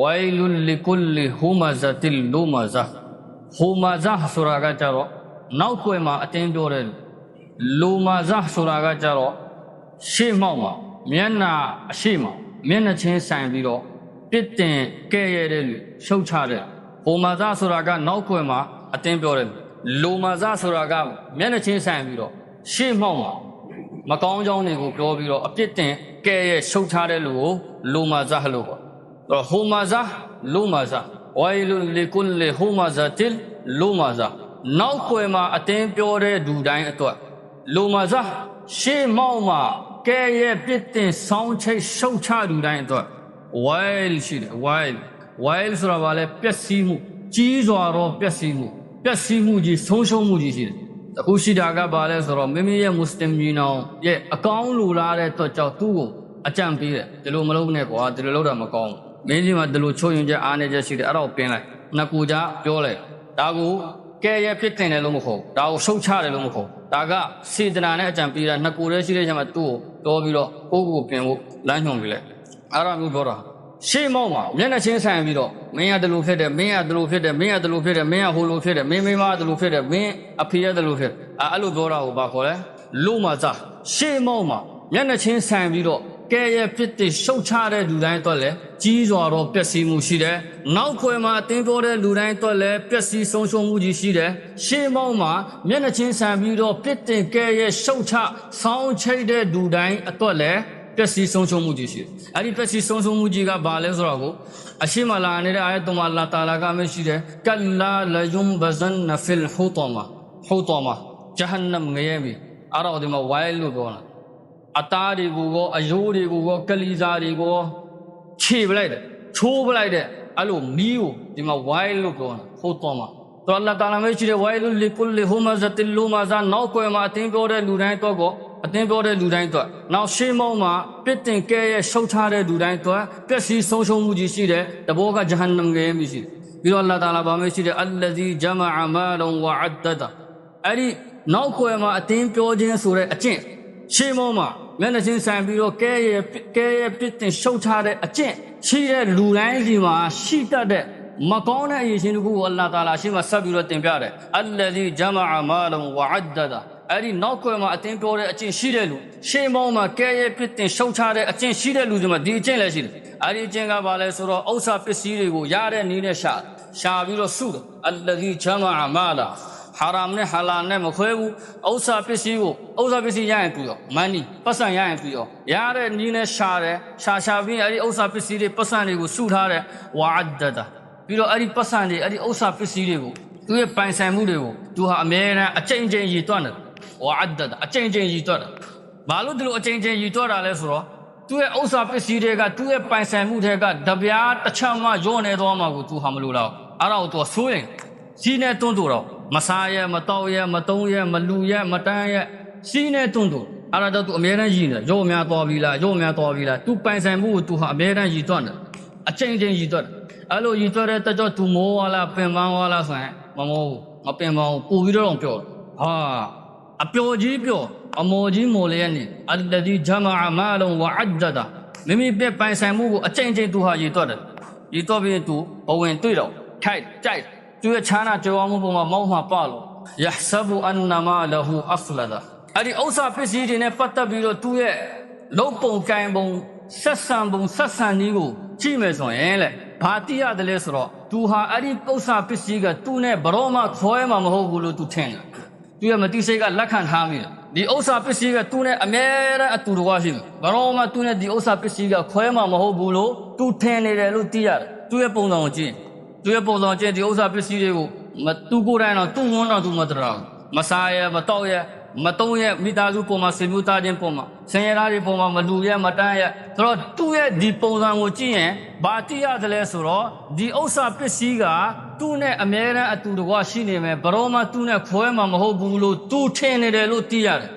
ဝိုင်လုလီကုလီဟူမာဇတ်လလူမာဇာဟူမာဇာဆိုတာကကြတော့နောက်ွယ်မှာအတင်းပြောတဲ့လူမာဇာဆိုတာကကြတော့ရှေ့မောက်မှာမျက်နာအရှိမမျက်နှာချင်းဆိုင်ပြီးတော့ပြစ်တင်ကဲ့ရဲ့တဲ့လူရှုတ်ချတဲ့ဟူမာဇာဆိုတာကနောက်ွယ်မှာအတင်းပြောတဲ့လူမာဇာဆိုတာကမျက်နှာချင်းဆိုင်ပြီးတော့ရှေ့မောက်မှာမကောင်းကြောင်းတွေကိုပြောပြီးတော့အပြစ်တင်ကဲရဲ့ရှုတ်ထားတဲ့လူကိုလူမာဇာလို့ပေါ့အဲ့ တော့ဟူမာဇာလူမာဇာဝိုင်လူလီကုလီဟူမာဇာတိလလူမာဇာနောက်ွယ်မှာအတင်းပြောတဲ့လူတိုင်းအတွက်လူမာဇာရှေ့မောက်မှာကဲရဲ့ပြစ်တင်ဆောင်းချိတ်ရှုတ်ချလူတိုင်းအတွက်ဝိုင်ရှိတယ်ဝိုင်ဝိုင်ဆိုတာကလည်းပျက်စီးမှုကြီးစွာသောပျက်စီးမှုပျက်စီးမှုကြီးဆုံးရှုံးမှုကြီးရှိတယ်အခုရှိတာကဘာလဲဆိုတော့မိမိရဲ့မွတ်စလင်ညီနောင်ရဲ့အကောင်းလူလာတဲ့အတွက်ကြောင့်သူ့ကိုအကြံပေးတယ်ဒီလိုမလုပ်နဲ့ကွာဒီလိုလုပ်တာမကောင်းဘူး မင်းကြီးမှာဒီလိုချိုးရင်ချက်အားနေချက်ရှိတယ်အဲ့ဒါကိုပင်းလိုက်နှစ်ကူကြပြောလိုက်ဒါကိုကဲရဲ့ဖြစ်တင်တယ်လို့မဟုတ်ဘူးဒါကိုရှုတ်ချတယ်လို့မဟုတ်ဘူးဒါကစေတနာနဲ့အကြံပေးတာနှစ်ကူတည်းရှိတဲ့ချက်မှာသူ့ကိုတော်ပြီးတော့ကိုယ့်ကိုယ်ပင်ဖို့လမ်းညွှန်ပေးလိုက်အဲ့ဒါမျိုးပြောတာရှေ့မောက်မှာမျက်နှာချင်းဆိုင်ပြီးတော့မင်းရတလူဖြစ်တယ်မင်းရတလူဖြစ်တယ်မင်းရတလူဖြစ်တယ်မင်းရဟိုလိုဖြစ်တယ်မင်းမိမတလူဖြစ်တယ်မင်းအဖေရတလူဖြစ်တယ်အဲအဲ့လိုပြောတာကိုဘာခေါ်လဲလူမသားရှေ့မောက်မှာမျက်နှာချင်းဆိုင်ပြီးတော့ ကဲရဲ့ဖြစ်တဲ့ရှုတ်ချတဲ့လူတိုင်းအတွက်လည်းကြီးစွာတော့ပျက်စီးမှုရှိတယ်။နောက်ခွဲမှာအတင်းပြောတဲ့လူတိုင်းအတွက်လည်းပျက်စီးဆုံးရှုံးမှုကြီးရှိတယ်။ရှေ့မောက်မှာမျက်နှာချင်းဆိုင်ပြီးတော့ပြစ်တင်ကဲရဲ့ရှုတ်ချဆောင်းချိတ်တဲ့လူတိုင်းအတွက်လည်းပျက်စီးဆုံးရှုံးမှုကြီးရှိတယ်။အဲ့ဒီပျက်စီးဆုံးရှုံးမှုကြီးကဘာလဲဆိုတော့ကိုအရှိမလာနေတဲ့အာယတ်တော်မှာအလ္လာတာလာကမရှိတယ်။ကလလာလယုံဘဇန်နဖီလ်ဟူတမာဟူတမာဂျဟန္နမ်ငရဲပြီ။အဲ့တော့ဒီမှာဝိုင်းလို့ပြောတာ။ အသားတွေကိုရောအယိုးတွေကိုရောကလီစာတွေကိုရောခြေပလိုက်တယ်။ချိုးပလိုက်တဲ့အဲ့လိုမီးကိုဒီမှာဝိုင်းလို့ပြောတာဟူတမာတော့အလ္လာတာလာမရှိတဲ့ဝိုင်းလို့လီကုလီဟူမဇတ်လူမာဇာနောက်ကွယ်မှာအတင်းပြောတဲ့လူတိုင်းတော့ကိုအတင်းပြောတဲ့လူတိုင်းအတွက်နောက်ရှေးမောင်းမှာပြစ်တင်ကဲရဲ့ရှုတ်ထားတဲ့လူတိုင်းအတွက်ပျက်စီးဆုံးရှုံးမှုကြီးရှိတယ်တဘောကဂျဟန္နမ်ငယ်မရှိတယ်ပြီးတော့အလ္လာတာလာဗာမရှိတယ်အလ္လဇီဂျမအမာလွန်ဝအဒဒအဲ့ဒီနောက်ွယ်မှာအတင်းပြောခြင်းဆိုတဲ့အကျင့် ရှေးမောင်းမှာမျက်နှာချင်းဆိုင်ပြီးတော့ကဲရဲ့ကဲရဲ့ပြစ်တင်ရှုတ်ထားတဲ့အကျင့်ရှိတဲ့လူတိုင်းဒီမှာရှိတတ်တဲ့မကောင်းတဲ့အရေးရှင်တခုကိုအလ္လာတာလာရှင်းမှာဆက်ပြီးတော့တင်ပြတယ်အလ္လဇီဂျမအမာလွန်ဝအဒဒအဲ့ဒီနောက်ကွယ်မှာအတင်းပြောတဲ့အကျင့်ရှိတဲ့လူရှေးမောင်းမှာကဲရဲ့ပြစ်တင်ရှုံချတဲ့အကျင့်ရှိတဲ့လူတွေမှာဒီအကျင့်လည်းရှိတယ်အဲ့ဒီအကျင့်ကဘာလဲဆိုတော့ဥစ္စာပစ္စည်းတွေကိုရတဲ့နည်းနဲ့ရှာရှာပြီးတော့စုတယ်အလ္လဟီချမအမာလာ ဟာရမ်နဲ့ဟာလာနဲ့မခွဲဘူးဥစ္စာပစ္စည်းကိုဥစ္စာပစ္စည်းရရင်ပြီးတော့မန်နီပတ်စံရရင်ပြီးတော့ရတဲ့နည်းနဲ့ရှာတယ်ရှာရှာပြီးအဲ့ဒီဥစ္စာပစ္စည်းတွေပတ်စံတွေကိုစုထားတယ်ဝါအဒဒါပြီးတော့အဲ့ဒီပတ်စံတွေအဲ့ဒီဥစ္စာပစ္စည်းတွေကိုသူရဲ့ပိုင်ဆိုင်မှုတွေကိုသူဟာအမြဲတမ်းအကျင့်အကျင့်ရည်တွက်နေတယ်ဝါအဒဒအကျဉ်းချင်းရည်တွက်တာဘာလို့ဒီလိုအကျဉ်းချင်းရည်တွက်တာလဲဆိုတော့သူ့ရဲ့ဥစ္စာပစ္စည်းတွေကသူ့ရဲ့ပိုင်ဆိုင်မှုတွေကတပြားတစ်ချမ်းမှရောနေသွားမှာကိုသူဟာမလို့တော့အဲ့ဒါကိုသူဆိုးရင်စီးနဲ့တွန်းတူတော့ မစားရဲမတော့ရဲမတုံးရဲမလူရဲမတန်းရဲစီးနဲ့တွန်းတူအဲ့ဒါတော့သူအမြဲတမ်းရည်နေရောများသွားပြီလားရောများသွားပြီလားသူပိုင်ဆိုင်မှုကိုသူဟာအမြဲတမ်းရည်တွက်တယ်အကျဉ်းချင်းရည်တွက်အဲ့လိုရည်တွက်တဲ့တကြောသူမိုးဝါလားပင်ပန်းဝါလားဆိုရင်မမိုးဘူးမပင်ပန်းဘူးပူပြီးတော့ပြောဟာအပျော်ကြီးပျော်အမော်ကြီးမော်လျက်နေအလ္လဒီဂျမအမာလုံဝအဒဒမိမိပြပိုင်ဆိုင်မှုကိုအကျင့်ချင်းသူဟာရည်တွက်တယ်ရည်တွက်ပြီးသူဘဝင်တွေ့တော့ထိုက်ကြိုက် သူရဲ့ချမ်းသာကြွယ်ဝမှုပုံမှာမောင်းမှာပလို့ယဟ်ဆဘူအန်နမာလဟူအဖလဒအဲ့ဒီဥစ္စာပစ္စည်းတွေနဲ့ပတ်သက်ပြီးတော့သူရဲ့လုံးပုံကင်ပုံဆက်ဆံပုံဆက်ဆံနည်းကိုကြည့်မယ်ဆိုရင်လေဘာတိရတယ်လဲဆိုတော့သူဟာအဲ့ဒီဥစ္စာပစ္စည်းကသူ့နဲ့ဘရောမှခွဲမှာမဟုတ်ဘူးလို့သူထင်တယ်သူရဲ့မတိစိတ်ကလက်ခံထားမိတယ်ဒီဥစ္စာပစ္စည်းကသူနဲ့အမြဲတမ်းအတူတကွာရှိတယ်ဘာလို့မှသူနဲ့ဒီဥစ္စာပစ္စည်းကခွဲမှာမဟုတ်ဘူးလို့သူထင်နေတယ်လို့သိရတယ်သူရဲ့ပုံစံကိုကြည့် သူရဲ့ပုံစံကိုကြည့်ဒီဥစ္စာပစ္စည်းတွေကိုမသူကိုယ်တိုင်တော့သူ့ဝန်းတော့သူမတရာဘူးမစားရမတော့ရမတုံးရဲ့မိသားစုပုံမှာဆွေမျိုးသားချင်းပုံမှာဆင်ရသားတွေပုံမှာမလူရဲမတန်းရဲဆိုတော့သူ့ရဲ့ဒီပုံစံကိုကြည့်ရင်ဘာတိရတယ်လဲဆိုတော့ဒီဥစ္စာပစ္စည်းကသူ့နဲ့အမြဲတမ်းအတူတကွရှိနေမယ်ဘရောမှသူ့နဲ့ခွဲမှာမဟုတ်ဘူးလို့သူထင်နေတယ်လို့သိရတယ်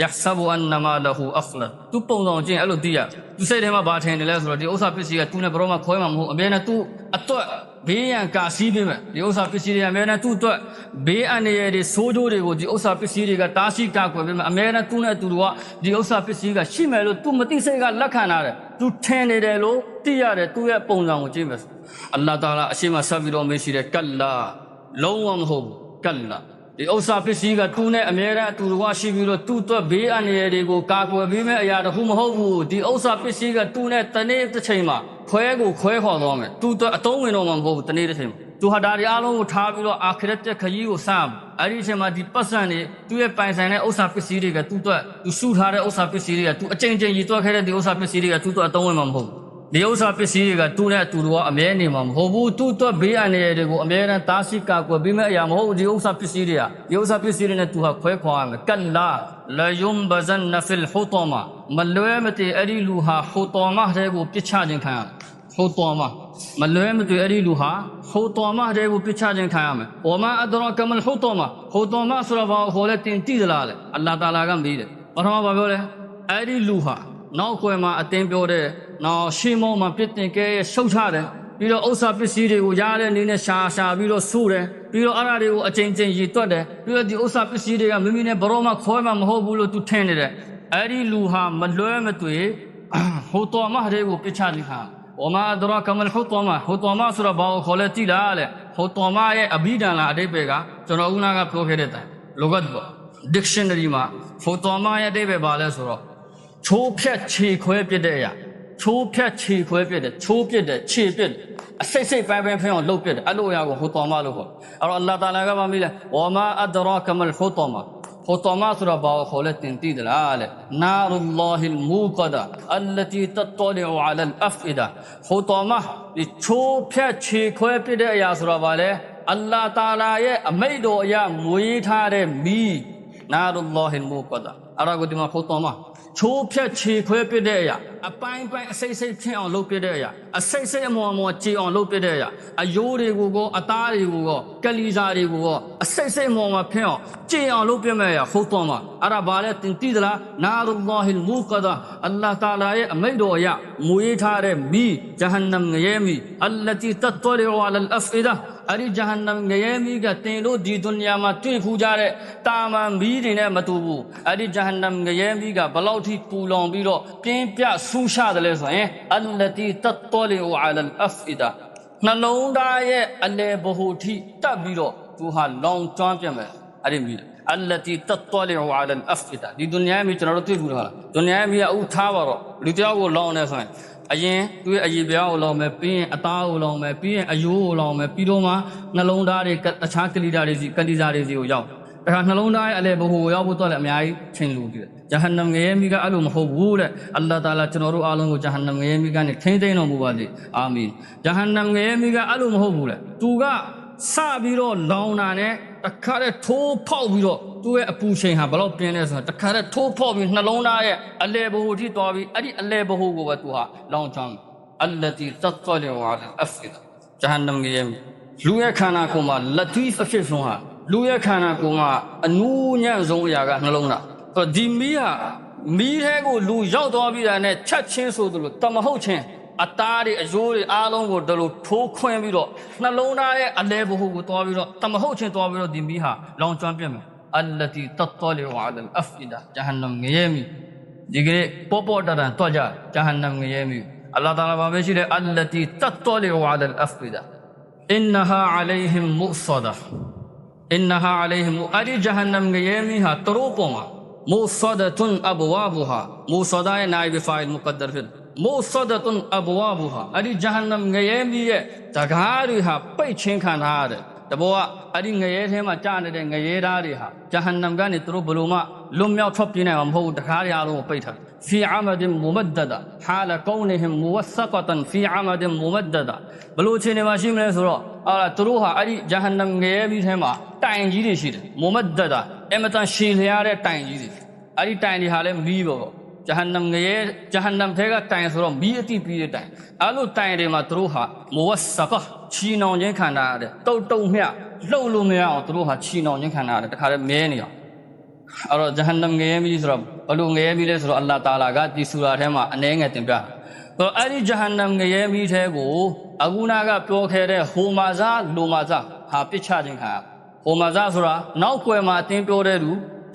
ယဆဘူအန်နမာလဟူအဖလသူပုံစံချင်းအဲ့လိုသိရသူစိတ်ထဲမှာဘာထင်နေလဲဆိုတော့ဒီဥစ္စာပစ္စည်းကသူ့နဲ့ဘရောမှခွဲမှာမဟုတ်အမြဲတမ်းသူအတွက်ဘေးရန်ကာစီးပေးမယ်ဒီဥစ္စာပစ္စည်းတွေအများနဲ့သူ့အတွက်ဘေးအန္တရာယ်တွေဆိုးကျိုးတွေကိုဒီဥစ္စာပစ္စည်းတွေကတားဆီးကာကွယ်ပေးမယ်အများနဲ့သူ့နဲ့သူတို့ကဒီဥစ္စာပစ္စည်းကရှိမယ်လို့သူမသိစိတ်ကလက်ခံထားတယ်သူသူထင်နေတယ်လို့သိရတယ်သူ့ရဲ့ပုံစံကိုကြည့်မယ်အလ္လာဟ်တာလာအရှိမဆက်ပြီးတော့မရှိတယ်ကတ်လာလုံးဝမဟုတ်ဘူးကတ်လာ ဒီဥစ္စာပစ္စည်းကသူနဲ့အမြဲတမ်းအတူတကွရှိပြီးတော့သူ့အတွက်ဘေးအန္တရာယ်တွေကိုကာကွယ်ပေးမဲ့အရာတစ်ခုမဟုတ်ဘူးဒီဥစ္စာပစ္စည်းကသူနဲ့တနေ့တစ်ချိန်မှာခွဲကိုခွဲခေါ်သွားမယ်သူ့အတွက်အတုံးဝင်တော့မှာမဟုတ်ဘူးတနေ့တစ်ချိန်မှာသူဟာဒါတွေအားလုံးကိုထားပြီးတော့အာခရတ်တဲ့ခရီးကိုစမ်းအဲ့ဒီအချိန်မှာဒီပတ်စံတွေသူ့ရဲ့ပိုင်ဆိုင်တဲ့ဥစ္စာပစ္စည်းတွေကသူ့အတွက်သူစုထားတဲ့ဥစ္စာပစ္စည်းတွေကသူအချိန်ချင်းရည်တွက်ခဲ့တဲ့ဒီဥစ္စာပစ္စည်းတွေကသူ့အတွက်အတုံးဝင်မှာမဟုတ်ဘူး ဒီဥစ္စာပစ္စည်းတွေကသူ့နဲ့အတူတူကအမြဲနေမှာမဟုတ်ဘူးသူ့အတွက်ဘေးအန္တရာယ်တွေကိုအမြဲတမ်းတားဆီးကာကွယ်ပေးမဲ့အရာမဟုတ်ဘူးဒီဥစ္စာပစ္စည်းတွေကဒီဥစ္စာပစ္စည်းတွေနဲ့သူဟာခွဲခွာရမယ်ကတ်လာလယုံဘဇန်နဖီလ်ဟူတမမလွဲမတည်အဲ့ဒီလူဟာဟူတမတဲ့ကိုပြစ်ချခြင်းခံရဟူတမမလွဲမတည်အဲ့ဒီလူဟာဟူတမတဲ့ကိုပြစ်ချခြင်းခံရမယ်ဝမအဒရကမလ်ဟူတမဟူတမဆိုတာဘာဟိုလဲတင်တိသလားလေအလ္လာဟ်တာလာကမေးတယ်ပထမဘာပြောလဲအဲ့ဒီလူဟာ နောက်ကွယ်မှာအတင်းပြောတဲ့နောက်ရှေးမောမှာပြစ်တင်ကဲရှုတ်ချတယ်ပြီးတော့ဥစ္စာပစ္စည်းတွေကိုရတဲ့အနေနဲ့ရှာရှာပြီးတော့ဆူတယ်ပြီးတော့အဲ့ဒါတွေကိုအချိန်ချင်းရည်တွက်တယ်ပြီးတော့ဒီဥစ္စာပစ္စည်းတွေကမိမိနဲ့ဘရောမှခွဲမှမဟုတ်ဘူးလို့သူထင်နေတယ်အဲ့ဒီလူဟာမလွဲမသွေဟိုတော်မတွေကိုပြစ်ချလိခါဝမာဒရကမလ်ဟူတော်မဟူတော်မဆိုတော့ဘာကိုခေါ်လဲကြည်လားလေဟူတော်မရဲ့အဘိဓာန်လားအတိတ်ပဲကကျွန်တော်ဦးနာကပြောခဲ့တဲ့တိုင်လောကတ်ပေါ့ dictionary မှာဟူတော်မရဲ့အတိတ်ပဲဘာလဲဆိုတော့ ချိုးဖြတ်ခြေခွဲပြစ်တဲ့အရာချိုးဖြတ်ခြေခွဲပြစ်တယ်ချိုးပြစ်တယ်ခြေပြစ်တယ်အစိတ်စိတ်ပိုင်းပိုင်းဖင်းအောင်လှုပ်ပြစ်တယ်အဲ့လိုအရာကိုဟိုတော်မလို့ခေါ်အဲ့တော့အလ္လာဟ်တာလာကမမီးလဲဝမာအဒရာကမလ်ဟူတော်မဟိုတော်မဆိုတာဘာကိုခေါ်လဲတင်တည်တယ်လားလေနာရူလာဟီလ်မူကဒါအလ္လတီတတလီအလလ်အဖ်အီဒါဟိုတော်မဒီချိုးဖြတ်ခြေခွဲပြစ်တဲ့အရာဆိုတာဘာလဲအလ္လာဟ်တာလာရဲ့အမိတ်တော်အရာမွေးထားတဲ့မီးနာရူလာဟီလ်မူကဒါအဲ့ဒါကိုဒီမှာဟိုတော်မ ချိုးဖြတ်ခြေခွဲပစ်တဲ့ အရာအပိုင်းပိုင်းအစိတ်စိတ်ဖြစ်အောင်လုပ်ပစ်တဲ့အရာအစိတ်စိတ်အမော်အမော်ကြည်အောင်လုပ်ပစ်တဲ့အရာအယိုးတွေကိုကောအသားတွေကိုကောကလီစာတွေကိုကောအစိတ်စိတ်အမော်အမော်ဖြစ်အောင်ကြည်အောင်လုပ်ပစ်မဲ့အရာဟုတ်တော့မှာအဲ့ဒါဘာလဲတင်တိသလားနာရူလာဟီလ်မူကဒါအလ္လာဟ်တာလာရဲ့အမိတ်တော်အရာမွေးထားတဲ့မီဂျဟန္နမ်ငရဲမီအလ္လတီတတ်တော်လီအလလ်အဖ်အီဒါအဲ့ဒီဂျဟန္နမ်ငရဲမီကတင်လို့ဒီဒုနီယာမှာတွေ့ခူးကြတဲ့တာမန်မီးတွေနဲ့မတူဘူးအဲ့ဒီဂျဟန္နမ်ငရဲမီးကဘလောက်ထိပူလောင်ပြီးတော့ပြင်းပြဆရှတယ်လဲဆိုရင်အလလတီတတ်တော်လီအလလ်အဖ်အီဒါနှလုံးသားရဲ့အလေဘဟုထိတက်ပြီးတော့သူဟာလောင်ကျွမ်းပြမယ်အဲ့ဒီမီး التي تطلع على الافئده ဒီဒုနီယာမီကျွန်တော်တို့တွေ့ဘူးလားဒုနီယာမီကအုပ်ထားပါတော့လူတယောက်ကိုလောင်နေဆိုရင်အရင်သူ့ရဲ့အရေးပြားကိုလောင်မယ်ပြီးရင်အသားကိုလောင်မယ်ပြီးရင်အယိုးကိုလောင်မယ်ပြီးတော့မှနှလုံးသားတွေတခြားကလီတာတွေစီကတိစာတွေစီကိုရောက် တခါနှလုံးသားရဲ့အလဲဘဟုကိုရောက်ဖို့တော့လည်းအများကြီးချိန်လူကြည့်တယ်ဂျဟန္နမ်ငရဲမိကအဲ့လိုမဟုတ်ဘူးတဲ့အလ္လာဟ်တာလာကျွန်တော်တို့အားလုံးကိုဂျဟန္နမ်ငရဲမိကနေထိမ့်သိမ်းတော်မူပါစေအာမင်ဂျဟန္နမ်ငရဲမိကအဲ့လိုမဟုတ်ဘူးလေသူကစပြီးတော့လောင်တာနဲ့တခါတည်းထိုးဖောက်ပြီးတော့သူ့ရဲ့အပူချိန်ဟာဘယ်လောက်ပြင်းလဲဆိုတော့တခါတည်းထိုးဖောက်ပြီးနှလုံးသားရဲ့အလဲဘဟုထိသွားပြီးအဲ့ဒီအလဲဘဟုကိုပဲသူဟာလောင်ချမ်းအလ္လတီတတ်တော်လီဝါအဖ်ဂျဟန္နမ်ငရဲမိလူရဲ့ခန္ဓာကိုယ်မှာလက်သီးအဖြစ်ဆုံးဟာ လူရဲ့ခန္ဓာကိုယ်မှာအနူးညံ့ဆုံးအရာကနှလုံးသားဆိုတော့ဒီမီးဟာမီးထဲကိုလူရောက်သွားပြီးတာနဲ့ချက်ချင်းဆိုသလိုတမဟုတ်ချင်းအသားတွေအယိုးတွေအားလုံးကိုဒီလိုထိုးခွင်းပြီးတော့နှလုံးသားရဲ့အလဲဘဟုကိုသွားပြီးတော့တမဟုတ်ချင်းသွားပြီးတော့ဒီမီးဟာလောင်ကျွမ်းပြတ်မယ်အလ္လတီတတ်တော်လီဝါအလ်အဖ်အီဒါဂျဟန္နမ်ငရဲမီဒီကနေ့ပေါ်ပေါ်တန်တန်တွားကြဂျဟန္နမ်ငရဲမီအလ္လာဟ်တာလာဘာပဲရှိတယ်အလ္လတီတတ်တော်လီဝါအလ်အဖ်အီဒါအင်နဟာအလိုင်ဟင်မုဆဒါ إنها عليهم أري جهنم يميها تروبوما. موصدت أبوابها. موصدا نائب فاعل مقدر في موصدت أبوابها. أري جهنم يمي تغارها بيچين خانار တယ်တဘောကအဲ့ဒီငရဲထဲမှာကြာနေတဲ့ငရဲသားတွေဟာဂျဟန္နမ်ကနေသူတို့ဘလို့မှလွတ်မြောက်ထွက်ပြေးနိုင်မှာမဟုတ်ဘူးတခါးရအောင်ပိတ်ထားဖီအမဒင်မူမဒဒဟာလကောင်းနေဟင်မူဝဆကတန်ဖီအမဒင်မူမဒဒဘလို့ချင်းနေမှာရှိမလဲဆိုတော့အာသူတို့ဟာအဲ့ဒီဂျဟန္နမ်ငရဲပြီးထဲမှာတိုင်ကြီးတွေရှိတယ်မူမဒဒအမတန်ရှည်လျားတဲ့တိုင်ကြီးတွေအဲ့ဒီတိုင်တွေဟာလည်းမီးပေါ့ဂျဟန္နမ်ငရဲဂျဟန္နမ်ထဲကတိုင်ဆိုတော့မီးအတိပြီးတဲ့တိုင်အဲ့လိုတိုင်တွေမှာသူတို့ဟာမူဝဆက ချီနောင်ချင်းခံထားရတယ်တုတ်တုံမြလှုပ်လို့မရအောင်သူတို့ဟာချီနောင်ချင်းခံထားရတယ်တခါတည်းမဲနေအောင်အဲ့တော့ဂျဟန္နမ်ငရဲမီးဆိုတော့ဘလို့ငရဲမီးလဲဆိုတော့အလ္လာဟ်တာလာကဒီဆူရာထဲမှာအနှဲငယ်တင်ပြတယ်ဆိုတော့အဲ့ဒီဂျဟန္နမ်ငရဲမီးထဲကိုအခုနာကပြောခဲ့တဲ့ဟိုမာဇာလိုမာဇာဟာပစ်ချခြင်းခံရဟိုမာဇာဆိုတာနောက်ွယ်မှာအတင်းပြောတဲ့လူ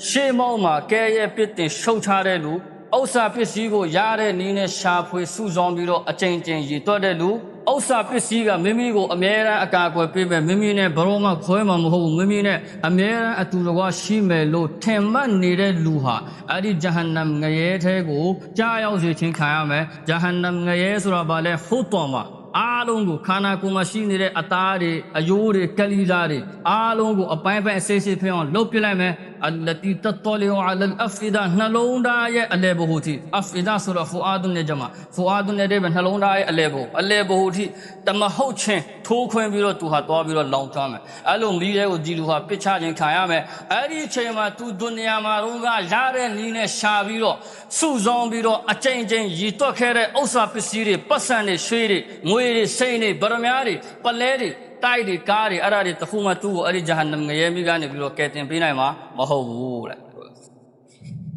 ရှေးမောက်မှာကဲရဲ့ပစ်တင်ရှုတ်ချတဲ့လူဥစ္စာပစ္စည်းကိုရတဲ့နည်းနဲ့ရှာဖွေစုဆောင်ပြီးတော့အကြိမ်ကြိမ်ရည်တွက်တဲ့လူ ဥစ္စာပစ္စည်းကမိမိကိုအမြဲတမ်းအကာအကွယ်ပေးမယ်မိမိနဲ့ဘရောမှခွဲမှာမဟုတ်ဘူးမိမိနဲ့အမြဲတမ်းအတူတကွရှိမယ်လို့ထင်မှတ်နေတဲ့လူဟာအဲ့ဒီဂျဟန္နမ်ငရဲထဲကိုကြားရောက်စေခြင်းခံရမယ်ဂျဟန္နမ်ငရဲဆိုတာဘာလဲဟုတ်တော်မှာအားလုံးကိုခန္ဓာကိုယ်မှာရှိနေတဲ့အသားတွေအယိုးတွေကလီသားတွေအားလုံးကိုအပိုင်းပိုင်းအစိတ်စိတ်ဖြစ်အောင်လုပ်ပြလိုက်မယ်အလတီတတလီအလအဖီဒါနှလုံးသားရဲ့အလေဘဟုတိအဖီဒါဆိုတော့ဖူအာဒွန်နဲ့ဂျမာဖူအာဒွန်နဲ့တဲ့နှလုံးသားရဲ့အလေဘဟုအလေဘဟုတိတမဟုတ်ချင်းထိုးခွင်းပြီးတော့သူဟာသွားပြီးတော့လောင်ကျွမ်းမယ်အဲ့လိုမိတဲ့ကိုဒီလူဟာပစ်ချခြင်းခံရမယ်အဲ့ဒီအချိန်မှာသူဒုနီယာမှာတော့ကရတဲ့နီးနဲ့ရှာပြီးတော့စုဆောင်ပြီးတော့အကြိမ်ကြိမ်ရည်တွက်ခဲ့တဲ့ဥစ္စာပစ္စည်းတွေပတ်စံတွေရွှေတွေငွေတွေစိတ်တွေဗရမ ्या တွေပလဲတွေ တိုက်တွေကားတွေအဲ့ဒါတွေတခုမှသူ့ကိုအဲ့ဒီဂျဟန္နမ်ငရဲမိကနေပြီးတော့ကယ်တင်ပေးနိုင်မှာမဟုတ်ဘူးတဲ့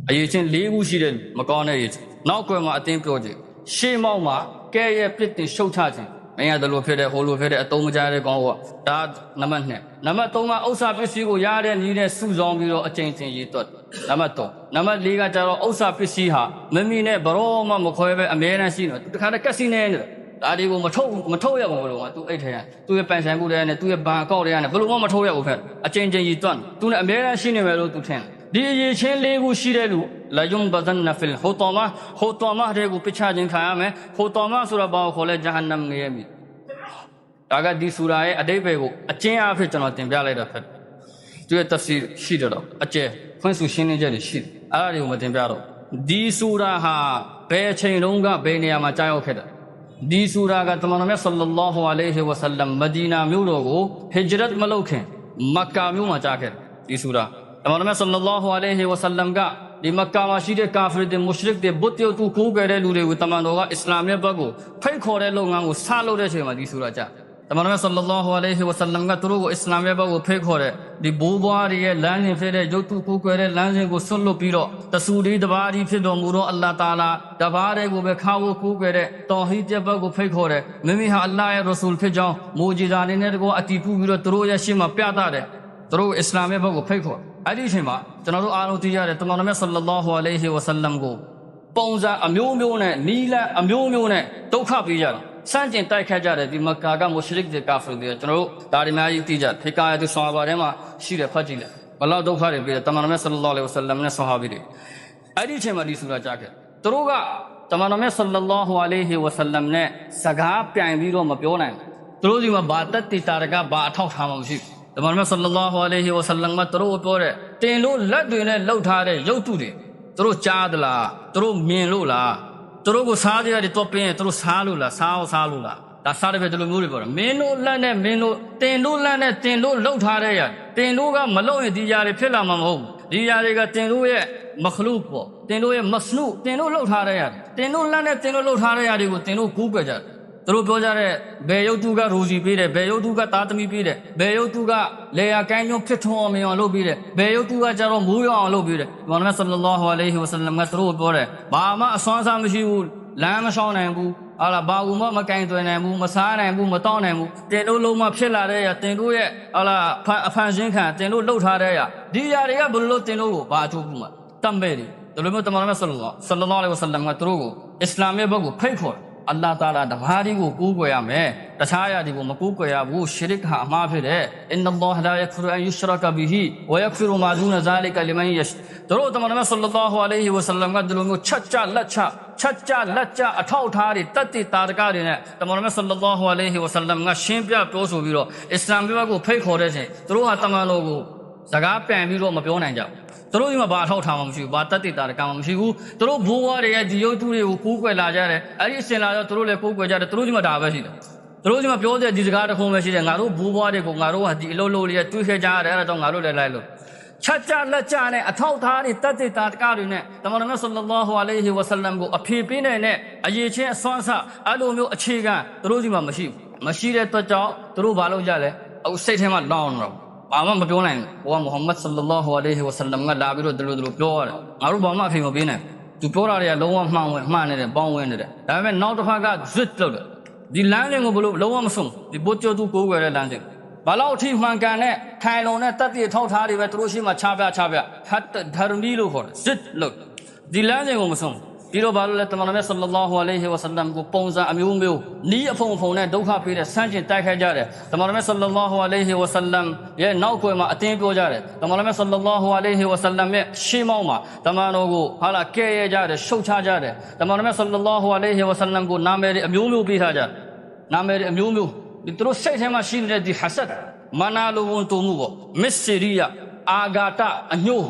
အရေးချင်း၄ခုရှိတဲ့မကောင်းတဲ့ရေးချင်းနောက်ကွယ်မှာအတင်းပြောခြင်းရှေးမောက်မှာကဲရဲ့ပြစ်တင်ရှုတ်ချခြင်းမင်းရတယ်လို့ဖြစ်တဲ့ဟိုလိုဖြစ်တဲ့အတုံးမကြတဲ့ကောင်းပေါ့ဒါနံပါတ်2နံပါတ်3မှာဥစ္စာပစ္စည်းကိုရတဲ့နည်းနဲ့စုဆောင်ပြီးတော့အကျဉ်းချင်းရေးတွက်နံပါတ်3နံပါတ်4ကကျတော့ဥစ္စာပစ္စည်းဟာမမီနဲ့ဘရောမှမခွဲပဲအမြဲတမ်းရှိနေတယ်တခါတည်းကက်စီနေနေတယ် ဒါဒီကိုမထုတ်မထုတ်ရဘူးလို့ကသူအိတ်ထဲကသူရဲ့ပန်ဆိုင်မှုတွေနဲ့သူရဲ့ဘဏ်အကောင့်တွေနဲ့ဘယ်လိုမှမထုတ်ရဘူးဖက်အချင်းချင်းကြီးတွန့်သူနဲ့အမြဲတမ်းရှိနေမယ်လို့သူထင်ဒီအရေးချင်းလေးခုရှိတဲ့လူလာယုံဘဇန်နဖီလ်ဟိုတောမဟိုတောမတဲ့ကိုပြချခြင်းခံရမယ်ဟိုတောမဆိုတာဘာကိုခေါ်လဲဂျဟန္နမ်ငရဲမိဒါကဒီဆူရာရဲ့အတိတ်ပဲကိုအကျဉ်းအားဖြင့်ကျွန်တော်တင်ပြလိုက်တာဖက်သူရဲ့တဖ်စီရှိတယ်တော့အကျဲဖွင့်ဆိုရှင်းလင်းချက်တွေရှိတယ်အဲ့ဒါတွေကိုမတင်ပြတော့ဒီဆူရာဟာဘယ်အချိန်တုန်းကဘယ်နေရာမှာကြားရောက်ခဲ့တယ် ဒီဆူရာကတမန်တော်မြတ်ဆလ္လာလာဟူအလိုင်ဟီဝါဆလမ်မဒီနာမြို့တော်ကိုဟစ်ဂျရတ်မလုပ်ခင်မက္ကာမြို့မှာကြားခဲ့တယ်ဒီဆူရာတမန်တော်မြတ်ဆလ္လာလာဟူအလိုင်ဟီဝါဆလမ်ကဒီမက္ကာမှာရှိတဲ့ကာဖရစ်တွေမုရှရစ်တွေဘုတ်တုတူကိုးကြတဲ့လူတွေကိုတမန်တော်ကအစ္စလာမ်ရဲ့ဘက်ကိုဖိတ်ခေါ်တဲ့လုပ်ငန်းကိုစလုပ်တဲ့အချိန်မှာဒီဆူရာကြား တမန်တော်ဆလ္လာလာဟူအလိုင်ဟီဝါဆလမ်ကသူတို့ကိုအစ္စလာမ်ရဲ့ဘက်ကိုဖိတ်ခေါ်တဲ့ဒီဘိုးဘွားတွေရဲ့လမ်းစဉ်ဖြစ်တဲ့ရုပ်တုကိုးကွယ်တဲ့လမ်းစဉ်ကိုဆွတ်လွတ်ပြီးတော့တဆူဒီတဘာဒီဖြစ်တော်မူသောအလ္လာဟ်တာလာတဘာတွေကိုပဲခါဖို့ကိုးကွယ်တဲ့တောဟီတဲ့ဘက်ကိုဖိတ်ခေါ်တဲ့မိမိဟာအလ္လာဟ်ရဲ့ရဆူလ်ဖြစ်ကြောင်းမူဂျီဇာနေနဲ့တကောအတီးပူပြီးတော့သူတို့ရဲ့ရှေ့မှာပြသတဲ့သူတို့အစ္စလာမ်ရဲ့ဘက်ကိုဖိတ်ခေါ်အဲ့ဒီအချိန်မှာကျွန်တော်တို့အားလုံးသိရတဲ့တမန်တော်မြတ်ဆလ္လာလာဟူအလိုင်ဟီဝါဆလမ်ကိုပုံစံအမျိုးမျိုးနဲ့နီလန်အမျိုးမျိုးနဲ့ဒုက္ခပေးကြတာ စန့်ကျင်တိုက်ခတ်ကြတယ်ဒီမက္ကာကမုရှရစ်တွေကာဖီတွေကျွန်တော်တို့ဒါဒီများကြီးသိကြဖေကာယသူဆောဘာထဲမှာရှိတယ်ဖတ်ကြည့်လိုက်ဘလောက်ဒုက္ခတွေပေးတယ်တမန်တော်မြတ်ဆလ္လာလာဟူအလိုင်ဝါဆလမ်နဲ့ဆဟာဘီတွေအဲ့ဒီအချိန်မှာဒီဆူရာကြားခဲ့သူတို့ကတမန်တော်မြတ်ဆလ္လာလာဟူအလိုင်ဟီဝါဆလမ်နဲ့စကားပြိုင်ပြီးတော့မပြောနိုင်ဘူးသူတို့ဒီမှာဘာတက်တီတာရကဘာအထောက်ထားမှမရှိဘူးတမန်တော်မြတ်ဆလ္လာလာဟူအလိုင်ဟီဝါဆလမ်ကသူတို့ပြောတဲ့တင်လို့လက်တွေနဲ့လှုပ်ထားတဲ့ရုပ်တုတွေသူတို့ကြားသလားသူတို့မြင်လို့လား သူတို့ကိုစားကြရတယ်တော့ပင်းရင်သူတို့စားလို့လားစားအောင်စားလို့လားဒါစားတယ်ပဲဒီလိုမျိုးတွေပြောတာမင်းတို့လက်နဲ့မင်းတို့တင်တို့လက်နဲ့တင်တို့လှုပ်ထားတဲ့ရတင်တို့ကမလှုပ်ရင်ဒီຢာတွေဖြစ်လာမှာမဟုတ်ဘူးဒီຢာတွေကတင်တို့ရဲ့မခလုပေါ့တင်တို့ရဲ့မစနုတင်တို့လှုပ်ထားတဲ့ရတင်တို့လက်နဲ့တင်တို့လှုပ်ထားတဲ့ရတွေကိုတင်တို့ကူးကြကြတယ် သူတို့ပြောကြတဲ့ဘယ်ယုတ်တုကရိုစီပေးတယ်ဘယ်ယုတ်တုကသားသမီးပေးတယ်ဘယ်ယုတ်တုကလေယာကိုင်းညွန့်ဖြစ်ထွန်းအောင်မအောင်လုပ်ပေးတယ်ဘယ်ယုတ်တုကကြတော့မိုးရောအောင်လုပ်ပေးတယ်ဒီမှာဆလ္လာလာဟူအလိုင်ဟီဝါဆလမ်ကသူတို့ပြောတယ်ဘာမှအစွမ်းစားမရှိဘူးလမ်းမရှောင်းနိုင်ဘူးဟာလာဘာကူမှမကင်သွင်းနိုင်ဘူးမစားနိုင်ဘူးမတောင်းနိုင်ဘူးတင်တို့လုံးမဖြစ်လာတဲ့ရတင်တို့ရဲ့ဟာလာအဖန်ရှင်းခံတင်တို့လှုပ်ထားတဲ့ရဒီຢာတွေကဘယ်လိုတင်တို့ကိုဘာအထူးဘူးမှာတမ်ပဲဒီလိုမျိုးတမန်တော်ဆလ္လာဆလ္လာလာဟူဝါဆလမ်ကသူတို့ကိုအစ္စလာမ်ရဲ့ဘက်ကိုဖိတ်ခေါ်တယ် အလ္လာတာလာတပါးဒီကိုကူးကွယ်ရမယ်တခြားရာဒီကိုမကူးကွယ်ရဘူးရှရစ်ဟာအမှားဖြစ်တယ်အင်နလောဟလာယခရူအန်ယုရှရကဘီဟီဝယခရူမာဒူနဇာလီကလီမန်ယရှ်တို့တမန်တော်ဆလ္လာလာဟူအလိုင်းဝဆလမ်ကဒီလိုမျိုးချက်ချလက်ချချက်ချလက်ချအထောက်ထားတွေတတ်တည်တာတကတွေနဲ့တမန်တော်ဆလ္လာလာဟူအလိုင်းဝဆလမ်ကရှင်းပြပြောဆိုပြီးတော့အစ္စလာမ်ဘက်ကိုဖိတ်ခေါ်တဲ့အချိန်တို့ဟာတမန်တော်ကိုစကားပြန်ပြီးတော့မပြောနိုင်ကြဘူး သူတို့ဒီမှာဘာအထောက်ထားမှမရှိဘူးဘာတက်တည်တာကမှမရှိဘူးသူတို့ဘိုးဘွားတွေရဲ့ဒီရုပ်တုတွေကိုကူးကွယ်လာကြတယ်အဲ့ဒီအစဉ်လာတော့သူတို့လည်းကူးကွယ်ကြတယ်သူတို့ဒီမှာဒါပဲရှိတယ်သူတို့ဒီမှာပြောတဲ့ဒီစကားတစ်ခုပဲရှိတယ်ငါတို့ဘိုးဘွားတွေကိုငါတို့ဟာဒီအလုံးလုံးလေးတွေးခဲကြရတယ်အဲ့ဒါတော့ငါတို့လည်းလိုက်လို့ချက်ကြလက်ကြနဲ့အထောက်ထားတွေတက်တည်တာတကတွေနဲ့တမန်တော်ဆလ္လာလာဟူအလိုင်ဟီဝါဆလမ်ကိုအဖေပေးနိုင်တဲ့အရေးချင်းအစွမ်းဆအဲ့လိုမျိုးအခြေခံသူတို့ဒီမှာမရှိဘူးမရှိတဲ့အတွက်ကြောင့်သူတို့ဘာလုပ်ကြလဲအခုစိတ်ထဲမှာလောင်းတော့ ဘာမှမပြောနိုင်ဘူးဟိုကမုဟမ္မဒ်ဆလ္လာလာဟူအလိုင်ဟီဝါဆလမ်ကလာပြီးတော့ဒီလိုဒီလိုပြောရတယ်ငါတို့ဘာမှအဖေမပေးနိုင်သူပြောတာတွေကလုံးဝမှန်ဝင်မှန်နေတယ်ပေါင်းဝင်နေတယ်ဒါပေမဲ့နောက်တစ်ခါကဇွတ်လုပ်တယ်ဒီလမ်းစဉ်ကိုဘလို့လုံးဝမဆုံးဒီဘုတ်ကျော်သူကိုးွယ်တဲ့လမ်းစဉ်ဘာလို့အထိမှန်ကန်တဲ့ထိုင်လုံးနဲ့တက်တည်ထောက်ထားတွေပဲသူတို့ရှိမှချပြချပြဟတ်ဒရမီလို့ခေါ်တယ်ဇစ်လို့ဒီလမ်းစဉ်ကိုမဆုံး ပြီးတော့ဘာလို့လဲတမန်တော်မြတ်ဆလ္လာလဟူအလိုင်ဟီဝါဆလမ်ကိုပုံစံအမျိုးမျိုးနီးအဖုံအဖုံနဲ့ဒုက္ခပေးတဲ့ဆန့်ကျင်တိုက်ခိုက်ကြတယ်တမန်တော်မြတ်ဆလ္လာလဟူအလိုင်ဟီဝါဆလမ်ရဲ့နောက်ကွယ်မှာအတင်းပြောကြတယ်တမန်တော်မြတ်ဆလ္လာလဟူအလိုင်ဟီဝါဆလမ်ရဲ့ရှေးမောင်းမှာတမန်တော်ကိုဟာလာကဲရကြတယ်ရှုတ်ချကြတယ်တမန်တော်မြတ်ဆလ္လာလဟူအလိုင်ဟီဝါဆလမ်ကိုနာမည်တွေအမျိုးမျိုးပေးထားကြတယ်နာမည်တွေအမျိုးမျိုးဒီသူတို့စိတ်ထဲမှာရှိနေတဲ့ဒီဟဆတ်မာနာလိုဝန်တုံမှုပေါ့မစ္စရီယာအာဂါတအညို့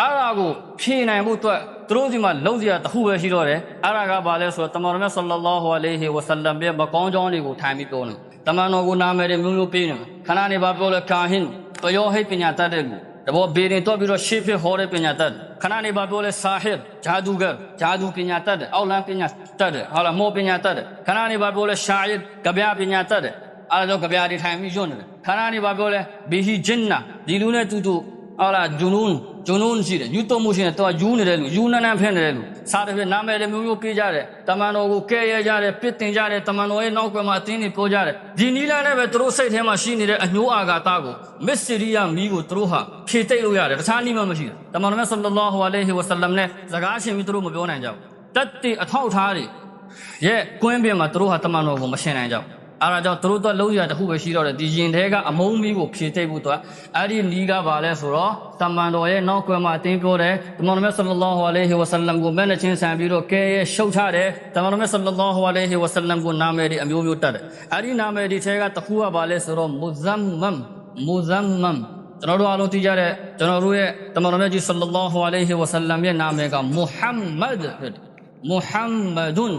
အဲ့ဒါကိုဖြေနိုင်ဖို့အတွက် သူတို့ဒီမှာလုံးစရာတစ်ခုပဲရှိတော့တယ်အဲ့ဒါကဘာလဲဆိုတော့တမန်တော်မြတ်ဆလ္လာလဟူအလိုင်ဟီဝါဆလမ်ရဲ့မကောင်းကြောင်းတွေကိုထိုင်ပြီးပြောနေတမန်တော်ကိုနာမည်တွေမျိုးမျိုးပေးနေခဏနေပါပြောလဲကာဟင်ပယောဟိတ်ပညာတတ်တဲ့လူတဘောဘေရင်တော့ပြီးတော့ရှေ့ဖြစ်ဟောတဲ့ပညာတတ်ခဏနေပါပြောလဲဆာဟစ်ဂျာဒူဂါဂျာဒူပညာတတ်တယ်အောက်လန်းပညာတတ်တယ်ဟာလာမောပညာတတ်တယ်ခဏနေပါပြောလဲရှာယစ်ကဗျာပညာတတ်တယ်အဲ့ဒါကြောင့်ကြပြားတွေထိုင်ပြီးညွန့်နေတယ်ခဏနေပါပြောလဲဘီဟီဂျင်နာဒီလူနဲ့တူတူ ဟာလာဂျူနွန်းဂျူနွန်းရှိတယ်ယူတုံမှုရှိတယ်တော့ယူနေတဲ့လူယူနန်းနန်းဖက်နေတဲ့လူစားတဲ့ဖြစ်နာမည်တွေမျိုးမျိုးပေးကြတယ်တမန်တော်ကိုကဲရကြတယ်ပြစ်တင်ကြတယ်တမန်တော်ရဲ့နောက်ကွယ်မှာအသင်းတွေပြောကြတယ်ဒီနီလာနဲ့ပဲသူတို့စိတ်ထဲမှာရှိနေတဲ့အညိုးအာဂါတကိုမစ္စရီယာမီးကိုသူတို့ဟာဖြေတိတ်လို့ရတယ်တခြားနည်းမှမရှိဘူးတမန်တော်မြတ်ဆလ္လာလဟူအလိုင်ဟီဝါဆလမ်နဲ့စကားရှင်ပြီးသူတို့မပြောနိုင်ကြဘူးတတ်တိအထောက်ထားတွေရဲ့ကွင်းပြင်မှာသူတို့ဟာတမန်တော်ကိုမရှင်းနိုင်ကြဘူး အဲ့ဒါကြောင့်သူတို့တော့လုံးရတခုပဲရှိတော့တယ်ဒီရင်ထဲကအမုန်းမီးကိုဖြည့်သိပ်ဖို့တော့အဲ့ဒီနီးကပါလဲဆိုတော့တမန်တော်ရဲ့နောက်ကွယ်မှာအတင်းပြောတယ်တမန်တော်မြတ်ဆလ္လာလဟူအလိုင်ဟီဝါဆလမ်ကိုမဲ့နဲ့ချင်းဆန်ပြီးတော့ကဲရဲ့ရှုတ်ချတယ်တမန်တော်မြတ်ဆလ္လာလဟူအလိုင်ဟီဝါဆလမ်ကိုနာမည်တွေအမျိုးမျိုးတတ်တယ်အဲ့ဒီနာမည်တွေထဲကတစ်ခုကပါလဲဆိုတော့မူဇမ်မမ်မူဇမ်မမ်ကျွန်တော်တို့အားလုံးသိကြတဲ့ကျွန်တော်တို့ရဲ့တမန်တော်မြတ်ကြီးဆလ္လာလဟူအလိုင်ဟီဝါဆလမ်ရဲ့နာမည်ကမုဟမ္မဒ်ဖြစ်တယ်မုဟမ္မဒွန်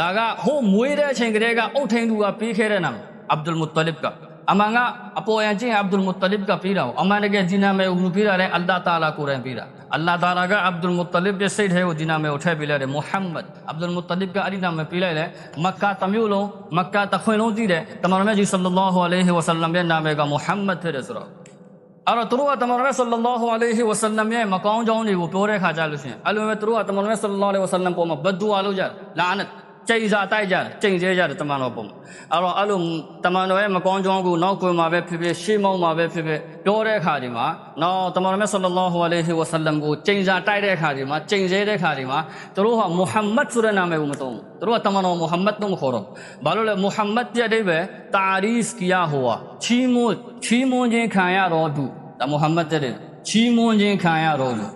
दागा, हो मुइरे छेंगरेगा ओ ठेंगुगा पीखेरे नाम। अब्दुल मुत्तलिब का। अमांगा अपो या जी अब्दुल मुत्तलिब का पीरा हो। अमाने के जिना में उग्र पीरा रहे, अल्लाह ताला को रहे पीरा। अल्लाह ताला का, अब्दुल मुत्तलिब जैसे है वो जिना में उठे पीला रहे, मोहम्मद। अब्दुल मुत्तलिब का अली नाम में पीला रहे, मक्का तम्यूल हो, मक्का तखिलो जी रहे। तमरमे जी सल्लल्लाहु अलैहि वसल्लम नामे का, मोहम्मद थे रसरा अरे तुरुआ तमरमे सल्लल्लाहु अलैहि वसल्लम ये मकाऊ जाऊनी वो प्योरे खा जालुसे अलवे तुरुआ तमरमे सल्लल्लाहु अलैहि वसल्लम को मबद्दू आलू जा लानत। တလစ်ရဲ့စိတ်ထဲကိုဒီနာမည်ကိုထည့်ပေးလိုက်တယ်မုဟမ္မဒ်အဗ်ဒุลမုတ္တလစ်ကအဲ့ဒီနာမည်ပေးလိုက်တယ်မက္ကာတစ်မြို့လုံးမက္ကာတစ်ခွင်လုံးကြည့်တယ်တမန်တော်မြတ်ကြီးဆလ္လာလဟူအလိုင်ဟီဝါဆလမ်ရဲ့နာမည်ကမုဟမ္မဒ်ဖြစ်တယ်ဆိုတော့အဲ့တော့သူတို့ကတမန်တော်မြတ်ဆလ္လာလဟူအလိုင်ဟီဝါဆလမ်ရဲ့မကောင်းကြောင်းတွေကိုပြောတဲ့ခါကြလို့ရှိရင်အဲ့လိုပဲသူတို့ကတမန်တော်မြတ်ဆလ္လာလဟူအလိုင်ဝါဆလမ်ပေါ်မှာဘဒ်ဒူအာလုပ်ကြတယ်လာနတ်ကျိန်စာတိုက်ကြတယ်ကျိန်ဆဲကြတယ်တမန်တော်ပုံအဲ့တော့အဲ့လိုတမန်တော်ရဲ့မကောင်းကြောင်းကိုနောက်ကွယ်မှာပဲဖြစ်ဖြစ်ရှေ့မောင်းမှာပဲဖြစ်ဖြစ်ပြောတဲ့အခါဒီမှာနောက်တမန်တော်မြတ်ဆလ္လာလဟူအလိုင်ဟီဝါဆလမ်ကိုကျိန်စာတိုက်တဲ့အခါဒီမှာကျိန်ဆဲတဲ့အခါဒီမှာသူတို့ဟာမုဟမ္မဒ်ဆိုတဲ့နာမည်ကိုမသုံးဘူးသူတို့ကတမန်တော်မုဟမ္မဒ်တော့မခေါ်တော့ဘာလို့လဲမုဟမ္မဒ်ရဲ့အဓိပ္ပာယ်တာရီစ်ကီယာဟိုဟာချီးမွမ်းချီးမွမ်းခြင်းခံရတော်သူဒါမုဟမ္မဒ်တဲ့ချီးမွမ်းခြင်းခံရတော်သူ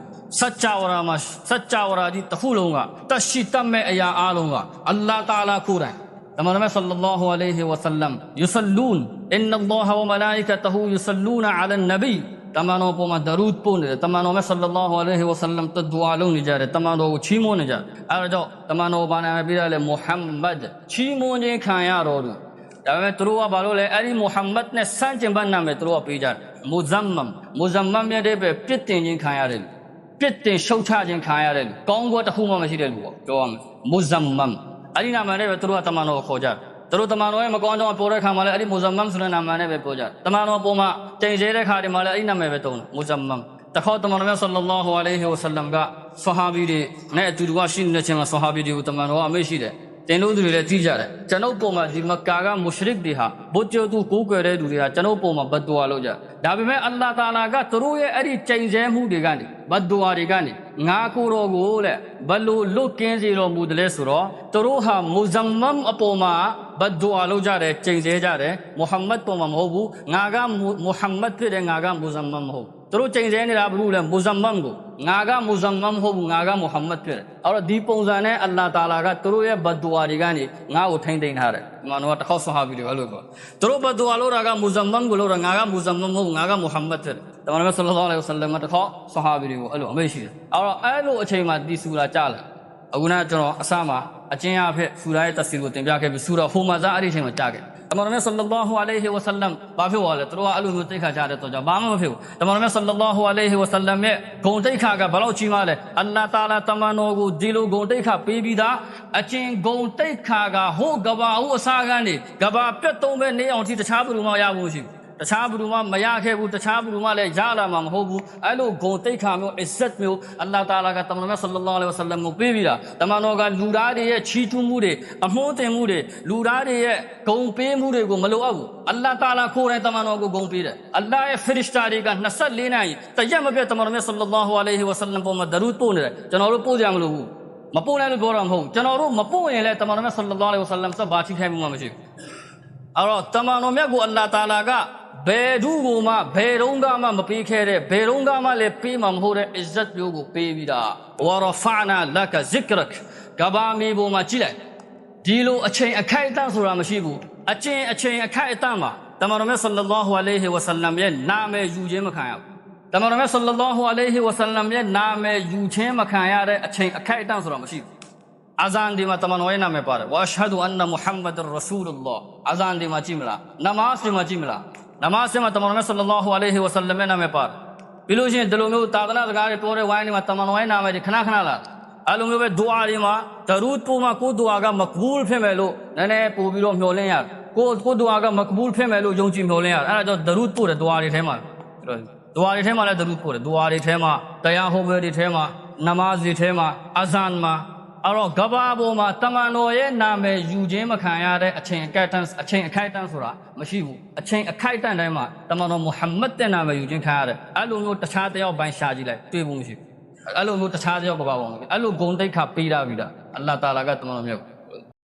စัจ java မှာစัจ java ဒီတစ်ခုလုံးကတရှိတတ်မဲ့အရာအလုံးကအလ္လာဟ်တာလာကိုယ်တိုင်တမန်တော်ဆလ္လာလဟူအလိုင်ဟီဝါဆလမ်ယူဆလူန်အင်နလ္လာဟ်ဝမလာအီကတဟူယူဆလူနအလန်နဘီတမန်တော်ပေါ်မှာဒရူဒ် ပို့နေတယ်တမန်တော်ဆလ္လာလဟူအလိုင်ဟီဝါဆလမ်တဒူအာလုံးနေကြတယ်တမန်တော်ကိုချီးမွမ်းနေကြတယ်အဲဒါကြောင့်တမန်တော်ဘာနာမည်ပြရလဲမုဟမ္မဒ်ချီးမွမ်းခြင်းခံရတော်သူဒါပေမဲ့သူတို့ကဘာလို့လဲအဲ့ဒီမုဟမ္မဒ်နဲ့စန့်ကျင်ဘတ်နာမည်သူတို့ကပေးကြတယ်မူဇမ်မမ်မူဇမ်မမ်ရဲ့တဲ့ပဲပြစ်တင်ခြင်းခံရတယ်ပြစ်တင်ရှုတ်ချခြင်းခံရတယ်ကောင်းကွက်တစ်ခုမှမရှိတဲ့လူပေါ့ပြောရမယ်မူဇမ်မမ်အဲ့ဒီနာမည်နဲ့ပဲသူတို့ကတမန်တော်ကိုခေါ်ကြတယ်သူတို့တမန်တော်ရဲ့မကောင်းကြောင်းပေါ်တဲ့ခါမှာလည်းအဲ့ဒီမူဇမ်မမ်ဆိုတဲ့နာမည်နဲ့ပဲပြောကြတယ်တမန်တော်ပေါ်မှာတိမ်ကျဲတဲ့ခါဒီမှာလည်းအဲ့ဒီနာမည်ပဲတုံးတယ်မူဇမ်မမ်တခေါတမန်တော်ဆလ္လာလဟူအလိုင်ဟီဝဆလမ်ကဆဟာဘီတွေနဲ့အတူတူကရှိနေတဲ့ချိန်မှာဆဟာဘီတွေကိုတမန်တော်ကအမိတ်ရှိတယ် တင်လို့သူတွေလည်းသိကြတယ်ကျွန်ုပ်ပုံမှာဒီမကာကမုရှရစ်တွေဟာဘုကျသူကိုးကွယ်တဲ့သူတွေကကျွန်ုပ်ပုံမှာဘတ်ဒူအာလုပ်ကြဒါပေမဲ့အလ္လာဟ်တာလာကသူတို့ရဲ့အဲ့ဒီချိန်ဆမှုတွေကနေဘတ်ဒူအာတွေကနေငါကိုယ်တော်ကိုတဲ့ဘလို့လွတ်ကင်းစေတော်မူတယ်လဲဆိုတော့သူတို့ဟာမူဇမ်မမ်အပေါ်မှာ ဘတ်ဒူအာလုပ်ကြတယ်ချိန်ဆကြတယ်မုဟမ္မဒ်ပေါ်မှာမဟုတ်ဘူးငါကမုဟမ္မဒ်ဖြစ်တယ်ငါကမူဇမ်မမ်မဟုတ်သူတို့ချိန်ဆနေတာဘလို့လဲမူဇမ်မမ်ကိုငါကမူဇမ်မမ်မဟုတ်ဘူးငါကမုဟမ္မဒ်ဖြစ်တယ်အဲ့တော့ဒီပုံစံနဲ့အလ္လာဟ်တာလာကသူတို့ရဲ့ဘတ်ဒူအာတွေကနေငါ့ကိုထိမ့်သိမ်းထားတယ်ဒီမှာတော့တစ်ခေါက်ဆဟာဘီတွေအဲ့လိုပေါ့သူတို့ဘတ်ဒူအာလို့တာကမူဇမ်မမ်ကိုလို့တာငါကမူဇမ်မမ်မဟုတ်ဘူးငါကမုဟမ္မဒ်ဖြစ်တယ်တမန်တော်ဆလ္လာလဟ်အလိုင်ဝဆလမ်ကတစ်ခေါက်ဆဟာဘီတွေကိုအဲ့လိုအမိတ်ရှိတယ်အဲ့တော့အဲ့လိုအချိန်မှာဒီဆူလာကြားလာအခုနကကျွန်တော်အစမှာအချင်းအဖြစ်ဆူလာရဲ့တဆီကိုတင်ပြခဲ့ပြီးဆူလာဟိုမာဇာအဲ့ဒီအချိန်မှာကြားခဲ့တမန်တော်ဆလ္လာလဟူအလိုင်ဟီဝဆလမ်ဘာဖြစ်သွားလဲသူတို့ကအဲ့လိုမျိုးတိတ်ခါကြတဲ့တော့ကြောင့်ဘာမှမဖြစ်ဘူးတမန်တော်ဆလ္လာလဟူအလိုင်ဟီဝဆလမ်ရဲ့ဂုံတိတ်ခါကဘယ်လောက်ကြီးမားလဲအလ္လာတာလာတမန်တော်ကိုဒီလိုဂုံတိတ်ခါပေးပြီးသားအချင်းဂုံတိတ်ခါကဟိုကဘာဟိုအစားကန်းနေကဘာပြတ်သုံးပဲနေအောင်ထိတခြားဘယ်လိုမှရဖို့မရှိဘူး တခြားဘသူမှမရခဲ့ဘူးတခြားဘသူမှလည်းရလာမှာမဟုတ်ဘူးအဲ့လိုဂုံတိတ်ခါမျိုးအစ္စတ်မျိုးအလ္လာဟ်တာလာကတမန်တော်မြတ်ဆလ္လာလဟ်အလိုင်းဝါဆလမ်ကိုပေးပြီးတာတမန်တော်ကလူသားတွေရဲ့ချီးကျူးမှုတွေအမှုန်းတင်မှုတွေလူသားတွေရဲ့ဂုံပေးမှုတွေကိုမလိုအပ်ဘူးအလ္လာဟ်တာလာကိုယ်တိုင်တမန်တော်ကိုဂုံပေးတယ်အလ္လာဟ်ရဲ့ဖရစ်တာတွေက24နာရီတရက်မပြတ်တမန်တော်မြတ်ဆလ္လာလဟ်အလိုင်းဝါဆလမ်ပေါ်မှာဒရူဒ်ပို့နေတယ်ကျွန်တော်တို့ပို့ကြမလို့ဘူးမပို့နိုင်လို့ပြောတာမဟုတ်ကျွန်တော်တို့မပို့ရင်လည်းတမန်တော်မြတ်ဆလ္လာလဟ်အလိုင်းဝါဆလမ်စဘာထိခိုက်မှုမှမရှိဘူးအဲ့တော့တမန်တော်မြတ်ကိုအလ္လာဟ်တာလာက ဘယ်သူ့ကိုမှဘယ်တော့မှမပေးခဲ့တဲ့ဘယ်တော့မှလည်းပေးမှာမဟုတ်တဲ့အစ္စတ်မျိုးကိုပေးပြီးတာဝရဖာနာလကဇစ်ကရတ်ကဘာမီပေါ်မှာကြည့်လိုက်ဒီလိုအချိန်အခိုက်အတန့်ဆိုတာမရှိဘူးအချင်းအချိန်အခိုက်အတန့်မှာတမန်တော်မြတ်ဆလ္လာလဟ်အလိုင်းဟီဝဆလမ်ရဲ့နာမည်ယူခြင်းမခံရဘူးတမန်တော်မြတ်ဆလ္လာလဟ်အလိုင်းဟီဝဆလမ်ရဲ့နာမည်ယူခြင်းမခံရတဲ့အချိန်အခိုက်အတန့်ဆိုတာမရှိဘူးအဇန်ဒီမှာတမန်တော်ရဲ့နာမည်ပါတယ်ဝါရှဟဒူအန်နမုဟမ္မဒ်ရဆူလလာအဇန်ဒီမှာကြည့်မလားနမတ်ဒီမှာကြည့်မလား နမတ်မှာတမန်တော်မြတ်ဆလ္လာလဟ်အလိုင်းဟီဝဆလမ်ရဲ့နာမည်ပါတယ်ပြီးလို့ရှိရင်ဒီလိုမျိုးတာသနာစကားတွေပြောတဲ့ဝိုင်းတွေမှာတမန်တော်ရဲ့နာမည်တွေခဏခဏလာအဲ့လိုမျိုးပဲဒူအာတွေမှာဒရူဒ်ပို့မှာကိုဒူအာကမကဘူလ်ဖြစ်မယ်လို့နည်းနည်းပို့ပြီးတော့မျှော်လင့်ရတယ်ကိုကိုဒူအာကမကဘူလ်ဖြစ်မယ်လို့ယုံကြည်မျှော်လင့်ရတယ်အဲ့ဒါကြောင့်ဒရူဒ်ပို့တဲ့ဒူအာတွေထဲမှာဒူအာတွေထဲမှာလည်းဒရူဒ်ပို့တယ်ဒူအာတွေထဲမှာတရားဟောပွဲတွေထဲမှာနမတ်တွေထဲမှာအဇန်မှာ အဲ့တော့ကဘာပေါ်မှာတမန်တော်ရဲ့နာမည်ယူခြင်းမခံရတဲ့အချိန်အကန့်အတန်းအချိန်အခိုက်အတန်းဆိုတာမရှိဘူးအချိန်အခိုက်အတန်းတိုင်းမှာတမန်တော်မုဟမ္မဒ်တဲ့နာမည်ယူခြင်းခံရတယ်အဲ့လိုမျိုးတခြားတယောက်ပိုင်းရှာကြည့်လိုက်တွေ့ဖို့မရှိဘူးအဲ့လိုမျိုးတခြားတယောက်ကဘာပေါ်မှာအဲ့လိုဂုံတိတ်ခါပေးတာပြီလားအလ္လာဟ်တာလာကတမန်တော်မြတ်ကို